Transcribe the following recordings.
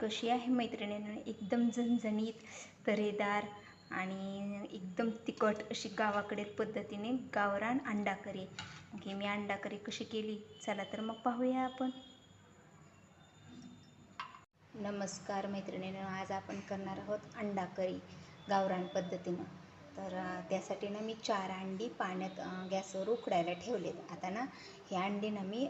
कशी आहे मैत्रिणीनं? एकदम झणझणीत तरेदार आणि एकदम तिखट अशी गावाकडे पद्धतीने गावरान अंडा करी की मी अंडा करी कशी केली? चला तर मग पाहूया आपण. नमस्कार मैत्रिणीनं आज आपण करणार आहोत अंडा करी गावरान पद्धतीनं. तर त्यासाठी ना मी चार अंडी पाण्यात गॅसवर उकडायला ठेवलेत. आता ना हे अंडी ना मी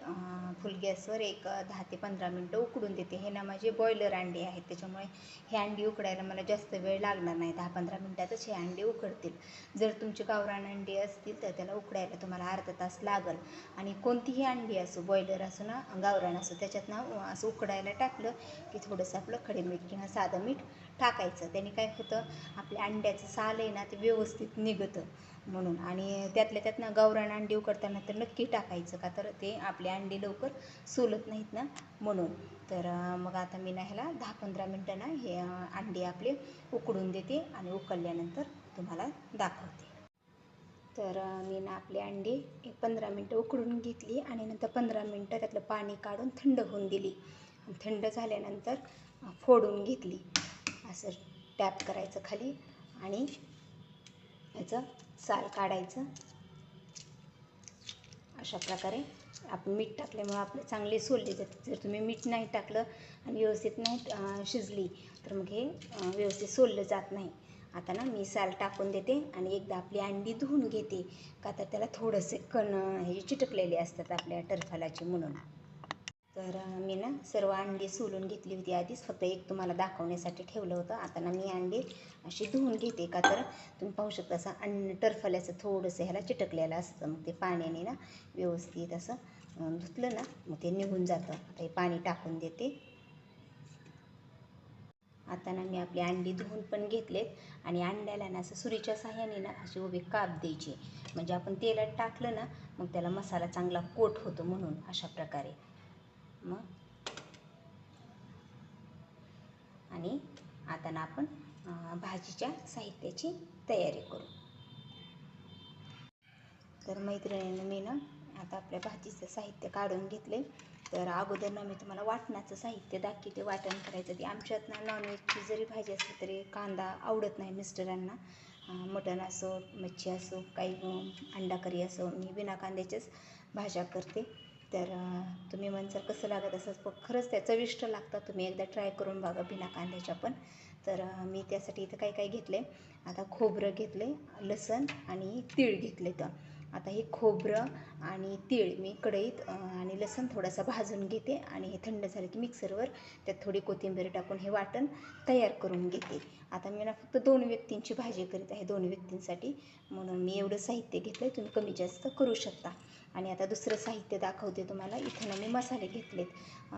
फुल गॅसवर एक दहा ते पंधरा मिनटं उकडून देते. हे ना माझे बॉयलर अंडी आहेत. त्याच्यामुळे हे अंडी उकडायला मला जास्त वेळ लागणार नाही. दहा पंधरा मिनटातच हे अंडी उकडतील. जर तुमची गावरान अंडी असतील तर त्याला उकडायला तुम्हाला अर्धा तास लागल. आणि कोणतीही अंडी असो बॉयलर असो ना गावरान असो त्याच्यात ना असं उकडायला टाकलं की थोडंसं आपलं खडे मीठ किंवा साधं मीठ टाकायचं. त्याने काय होतं आपल्या अंड्याचं साल आहे ना ते व्यवस्थित निघतं म्हणून. आणि त्यातल्या त्यात ना गावरान अंडी उकडताना तर नक्की टाकायचं का तर ते आपले अंडी लवकर सोलत नाहीत ना म्हणून. तर मग आता मी ना ह्याला दहा पंधरा मिनटं ना हे अंडी आपले उकडून देते आणि उकडल्यानंतर तुम्हाला दाखवते. तर मी ना आपली अंडी एक पंधरा मिनटं उकडून घेतली आणि नंतर पंधरा मिनटं त्यातलं पाणी काढून थंड होऊन दिली. थंड झाल्यानंतर फोडून घेतली. असं टॅप करायचं खाली आणि याचं साल काढायचं. अशा प्रकारे आपण मीठ टाकल्यामुळे आपले चांगले सोलले जातात. जर तुम्ही मीठ नाही टाकलं आणि व्यवस्थित नाही शिजली तर मग हे व्यवस्थित सोललं जात नाही. आता ना मी साल टाकून देते आणि एकदा आपली अंडी धुवून घेते का तर त्याला थोडंसे कण हे चिटकलेले असतात आपल्या टरफालाचे म्हणून. तर मी ना सर्व अंडी सोलून घेतली होती आधीच. फक्त एक तुम्हाला दाखवण्यासाठी ठेवलं होतं. आता ना मी अंडी अशी धुवून घेते का तर तुम्ही पाहू शकता असं अन्न टरफल्याचं थोडंसं ह्याला चिटकलेलं असतं. मग ते पाण्याने ना व्यवस्थित असं धुतलं ना मग ते निघून जातं. आता हे पाणी टाकून देते. आता ना मी आपली अंडी धुवून पण घेतलेत आणि अंड्याला ना असं सुरीच्या साह्याने ना अशी उभी काप द्यायची. म्हणजे आपण तेलात टाकलं ना मग त्याला मसाला चांगला कोट होतो म्हणून अशा प्रकारे. मग? आणि आता ना आपण भाजीच्या साहित्याची तयारी करू. तर मैत्रिणीनं मी ना आता आपल्या भाजीचं साहित्य काढून घेतले तर अगोदर ना मी तुम्हाला वाटणाचं साहित्य दाखवते. वाटण करायचं ते आमच्यात ना नॉनव्हेजची जरी भाजी असली तरी कांदा आवडत नाही मिस्टरांना. मटण असो मच्छी असो काही अंडा करी असो मी बिना कांद्याच्याच भाज्या करते. तर तुम्ही म्हणसाल कसं लागत असं पण खरंच त्या चविष्ट लागतात तुम्ही एकदा ट्राय करून बघा बिना कांद्याच्या पण. तर मी त्यासाठी इथं काय काय घेतले. आता खोबरं घेतले लसण आणि तीळ घेतले तर आता हे खोबरं आणि तीळ मी कढईत आणि लसण थोडासा भाजून घेते आणि हे थंड झालं की मिक्सरवर त्यात थोडी कोथिंबीर टाकून हे वाटण तयार करून घेते. आता मी ना फक्त दोन व्यक्तींची भाजी करीत आहे दोन व्यक्तींसाठी. म्हणून मी एवढं साहित्य घेतलं आहे तुम्ही कमी जास्त करू शकता. आणि आता दुसरं साहित्य दाखवते तुम्हाला. इथं ना मी मसाले घेतलेत.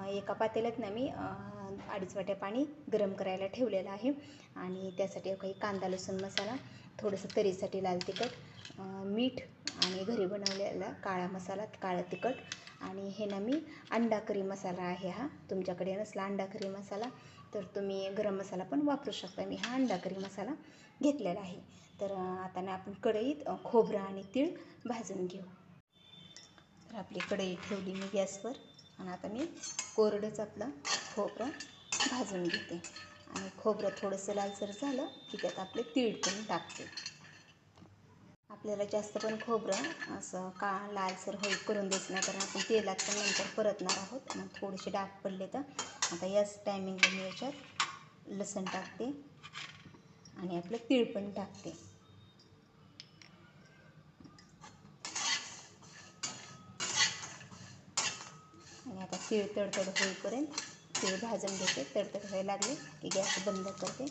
एका पातेल्यात ना मी अडीच वाट्या पाणी गरम करायला ठेवलेलं आहे. आणि त्यासाठी काही कांदा लसूण मसाला थोडंसं तरीसाठी लाल तिखट मीठ आणि घरी बनवलेला काळा मसाला काळं तिखट. आणि हे ना मी अंडा करी मसाला आहे हा. तुमच्याकडे नसला अंडा करी मसाला तर तुम्ही गरम मसाला पण वापरू शकता. मी हा अंडा करी मसाला घेतलेला आहे. तर आता ना आपण कढईत खोबरं आणि तीळ भाजून घेऊ. तर आपली कढई ठेवली मी गॅसवर. आणि आता मी कोरडंच आपलं खोबरं भाजून घेते. आणि खोबरं थोडंसं लालसर झालं की त्यात आपले तीळ पण टाकते. आपल्याला जास्त पण खोबरं असं का लालसर होईल करून द्यायचं नाही कारण आपण तेलात पण नंतर परतणार आहोत. मग थोडेसे डाग पडले तर आता याच टायमिंगला मी याच्यात लसण टाकते आणि आपलं तीळ पण टाकते. आणि आता तीळ तडतड होईपर्यंत तीळ भाजून घेते. तडतड व्हायला लागले की गॅस बंद करते.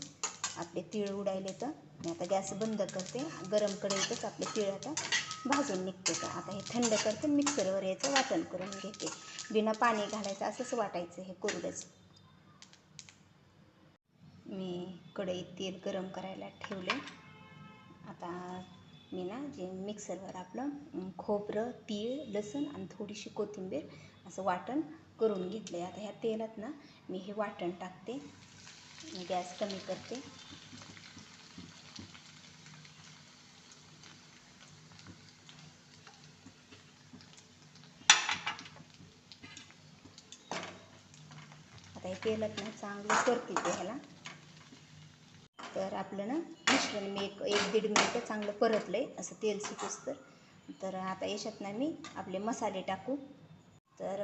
आपले तीळ उडायले तर मी आता गॅस बंद करते. गरम कढईतच आपले तीळ आता भाजून निघते का? आता हे थंड करते मिक्सरवर याचं वाटण करून घेते. बिना पाणी घालायचं असंच वाटायचं हे कोरडंच. मी कढईत तेल गरम करायला ठेवले. आता मी ना जे मिक्सरवर आपलं खोबरं तीळ लसूण आणि थोडीशी कोथिंबीर असं वाटण करून घेतलं आहे आता ह्या तेलात ना मी हे वाटण टाकते. गॅस कमी करते. तेलात ना चांगलं परती ते ह्याला तर आपलं ना मिश्रण मी एक एक दीड मिनटं चांगलं परतलं आहे असं तेल सुटूस तर तर आता याच्यात ना मी आपले मसाले टाकू. तर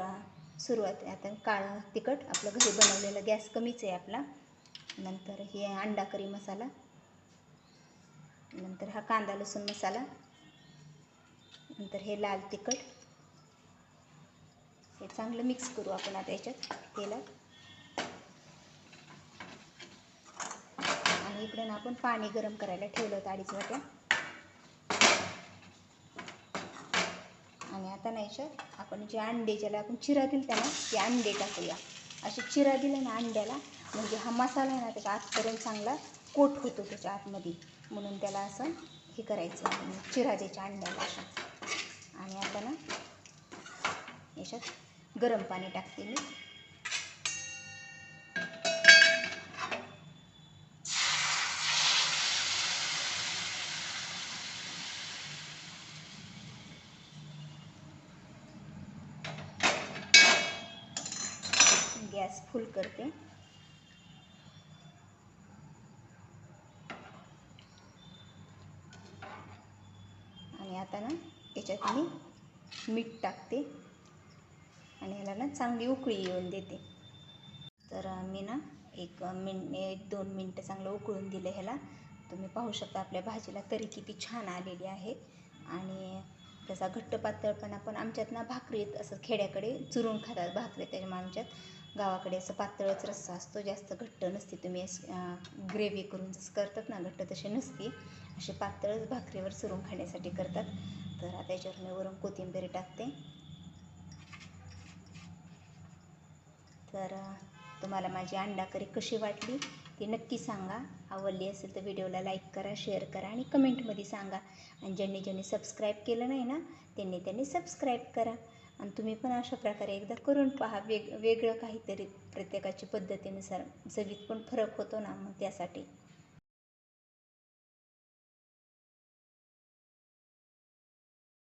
सुरुवात आता काळं तिखट आपलं घरी बनवलेलं गॅस कमीच आहे आपला. नंतर हे अंडा करी मसाला. नंतर हा कांदा लसूण मसाला. नंतर हे लाल तिखट. हे चांगलं मिक्स करू आपण आता याच्यात तेलात आणि इकडे ना आपण पाणी गरम करायला ठेवलं होतं अडीच वाट्या. आणि आता नाही सर आपण जे अंडे ज्याला आपण चिरा दिल त्याला ते अंडे टाकूया. असे चिरा दिले ना अंड्याला म्हणजे हा मसाला आहे ना त्याच्या आतपर्यंत चांगला कोट होतो त्याच्या आतमध्ये. म्हणून त्याला असं हे करायचं म्हणजे चिरा द्यायच्या अंड्याला असं आणि आता ना याच्यात गरम पाणी टाकते मी. गॅस फुल करते. आणि आता ना याच्यात मी मीठ टाकते. आणि ह्याला ना चांगली उकळी येऊन देते. तर मी ना एक मिन एक दोन मिनटं चांगलं उकळून दिलं ह्याला. तुम्ही पाहू शकता आपल्या भाजीला तरी किती छान आलेली आहे. आणि त्याचा घट्ट पातळपणा पण आमच्यात ना भाकरीत असं खेड्याकडे चुरून खातात भाकरी त्याच्यामुळे आमच्यात गावाकडे असं पातळच रस्सा असतो जास्त घट्ट नसते. तुम्ही ग्रेव्ही करून जसं करतात ना घट्ट तशी नसते. असे पातळच भाकरीवर सुरून खाण्यासाठी करतात. तर आता याच्यावर मी वरून कोथिंबीर टाकते. तर तुम्हाला माझी अंडा करी कशी वाटली ती नक्की सांगा. आवडली असेल तर व्हिडिओला लाईक करा शेअर करा आणि कमेंटमध्ये सांगा. आणि ज्यांनी ज्यांनी सबस्क्राईब केलं नाही ना त्यांनी त्यांनी सबस्क्राईब करा. आणि तुम्ही पण अशा प्रकारे एकदा करून पहा. वेग वेगळं काहीतरी प्रत्येकाची पद्धतीनुसार. चवीत पण फरक होतो ना मग त्यासाठी.